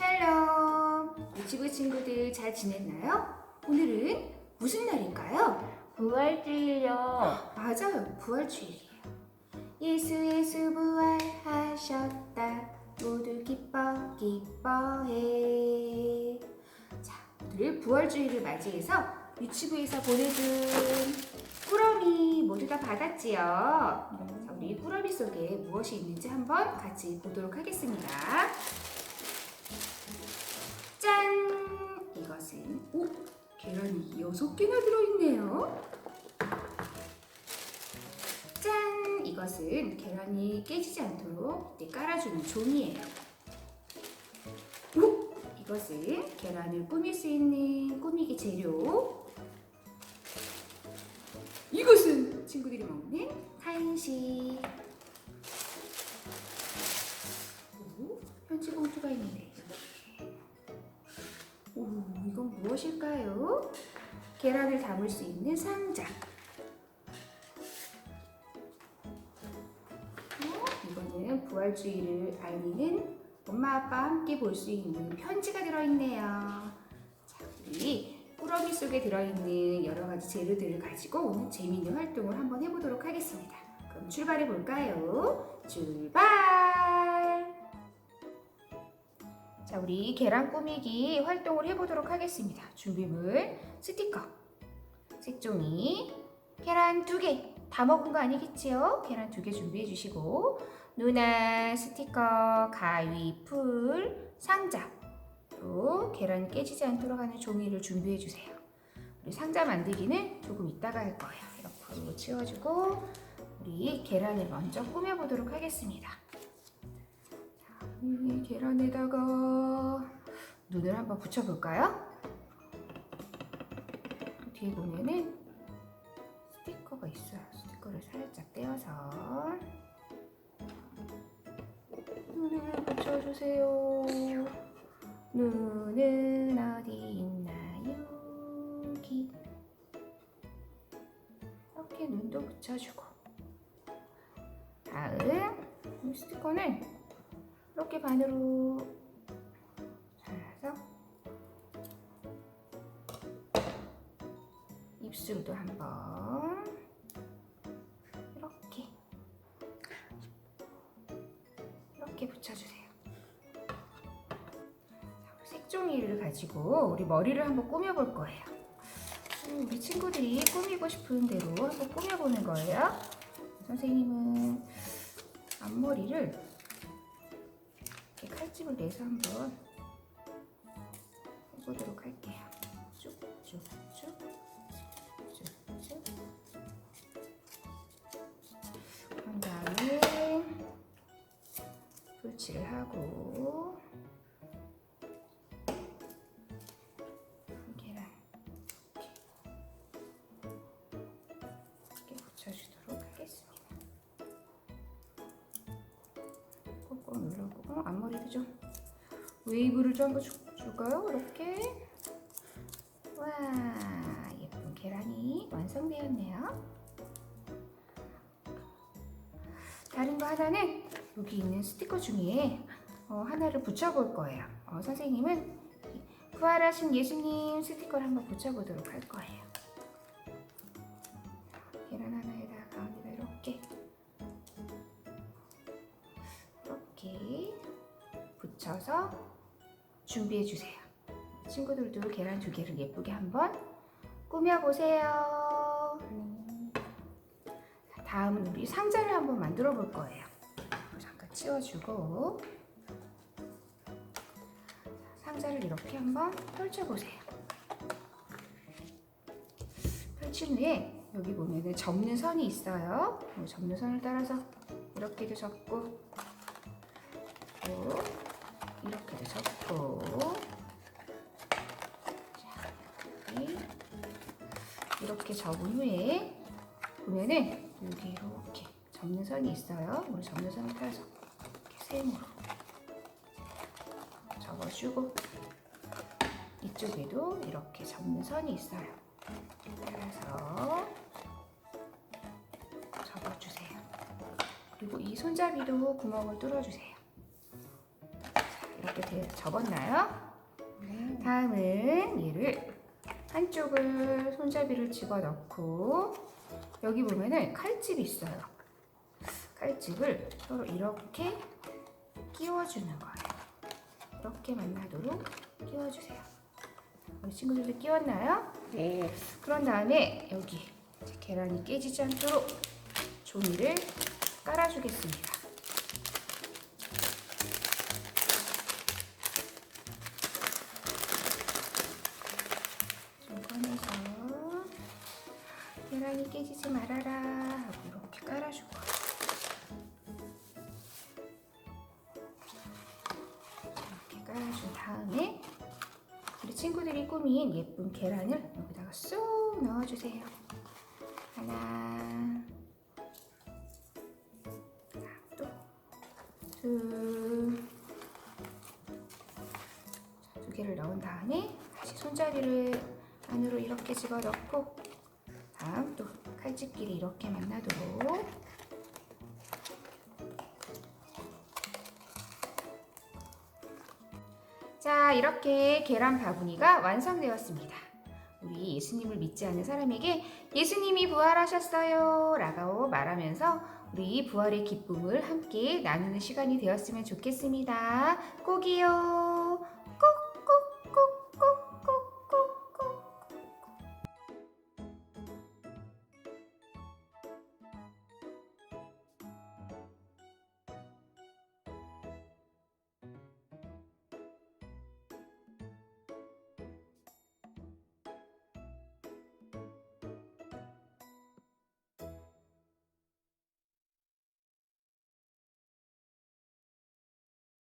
샬롬! 유치부 친구들 잘 지냈나요? 오늘은 무슨 날일까요? 부활주일요. 맞아요, 부활주일이에요. 예수 예수 부활하셨다. 모두 기뻐 기뻐해. 자, 오늘 부활주일을 맞이해서 유치부에서 보내준 꾸러미 모두 다 받았지요. 자, 우리 꾸러미 속에 무엇이 있는지 한번 같이 보도록 하겠습니다. 짠! 이것은 오 계란이 여섯 개나 들어있네요. 짠! 이것은 계란이 깨지지 않도록 깔아주는 종이에요. 오! 이것은 계란을 꾸밀 수 있는 꾸미기 재료. 이것은 친구들이 먹는 간식. 오, 편지 봉투가 있는데. 무엇일까요? 계란을 담을 수 있는 상자. 어, 이거는 부활주의를 알리는 엄마 아빠 함께 볼 수 있는 편지가 들어있네요. 자, 우리 꾸러미 속에 들어있는 여러 가지 재료들을 가지고 오늘 재미있는 활동을 한번 해보도록 하겠습니다. 그럼 출발해 볼까요? 출발! 자, 우리 계란 꾸미기 활동을 해보도록 하겠습니다. 준비물 스티커, 색종이, 계란 두 개. 다 먹은 거 아니겠지요? 계란 두 개 준비해 주시고 누나 스티커, 가위, 풀, 상자 또 계란이 깨지지 않도록 하는 종이를 준비해 주세요. 우리 상자 만들기는 조금 이따가 할 거예요. 이렇게 치워주고 우리 계란을 먼저 꾸며보도록 하겠습니다. 자, 이 계란에다가 눈을 한번 붙여볼까요? 뒤에 보면은 스티커가 있어요. 스티커를 살짝 떼어서 눈을 붙여주세요. 눈은 어디 있나요? 여기. 이렇게 눈도 붙여주고. 다음 이 스티커는 이렇게 반으로 입술도 한번 이렇게 이렇게 붙여주세요. 자, 색종이를 가지고 우리 머리를 한번 꾸며볼 거예요. 음, 우리 친구들이 꾸미고 싶은 대로 한번 꾸며보는 거예요. 선생님은 앞머리를 이렇게 칼집을 내서 한번 해보도록 할게요. 쭉쭉쭉 쭉쭉 그런 다음에 풀칠을 하고 이렇게 붙여주도록 하겠습니다. 좀 웨이브를 좀 한번 줄- 줄까요? 이렇게 와 계란이 완성되었네요. 다른 거 하나는 여기 있는 스티커 중에 어, 하나를 붙여볼 거예요. 어, 선생님은 이 부활하신 예수님 스티커를 한번 붙여보도록 할 거예요. 계란 하나에다 가운데다 이렇게 이렇게 붙여서 준비해 주세요. 친구들도 계란 두 개를 예쁘게 한번 꾸며보세요. 자, 다음은 우리 상자를 한번 만들어 볼 거예요. 잠깐 치워주고 상자를 이렇게 한번 펼쳐보세요. 펼친 후에 여기 보면은 접는 선이 있어요. 이 접는 선을 따라서 이렇게도 접고 또 이렇게도 접고 이렇게 접은 후에 보면은 여기 이렇게 접는 선이 있어요. 우리 접는 선을 따라서 이렇게 세모로 접어주고 이쪽에도 이렇게 접는 선이 있어요. 따라서 접어주세요. 그리고 이 손잡이도 구멍을 뚫어주세요. 자, 이렇게 돼- 접었나요? 네. 다음은 얘를 한쪽을 손잡이를 집어 넣고 여기 보면은 칼집이 있어요. 칼집을 서로 이렇게 끼워주는 거예요. 이렇게 만나도록 끼워주세요. 우리 친구들도 끼웠나요? 네. 그런 다음에 여기 계란이 깨지지 않도록 종이를 깔아주겠습니다. 깨지지 말아라 하고 이렇게 거예요. 이렇게 깔아준 다음에 우리 친구들이 꾸민 예쁜 계란을 여기다가 쏙 넣어주세요. 하나, 또, 둘, 자, 두 개를 넣은 다음에 다시 손잡이를 안으로 이렇게 집어넣고 다음 또 칼집끼리 이렇게 만나도록 자, 이렇게 계란 바구니가 완성되었습니다. 우리 예수님을 믿지 않는 사람에게 예수님이 부활하셨어요. 라고 말하면서 우리 부활의 기쁨을 함께 나누는 시간이 되었으면 좋겠습니다. 꼭이요.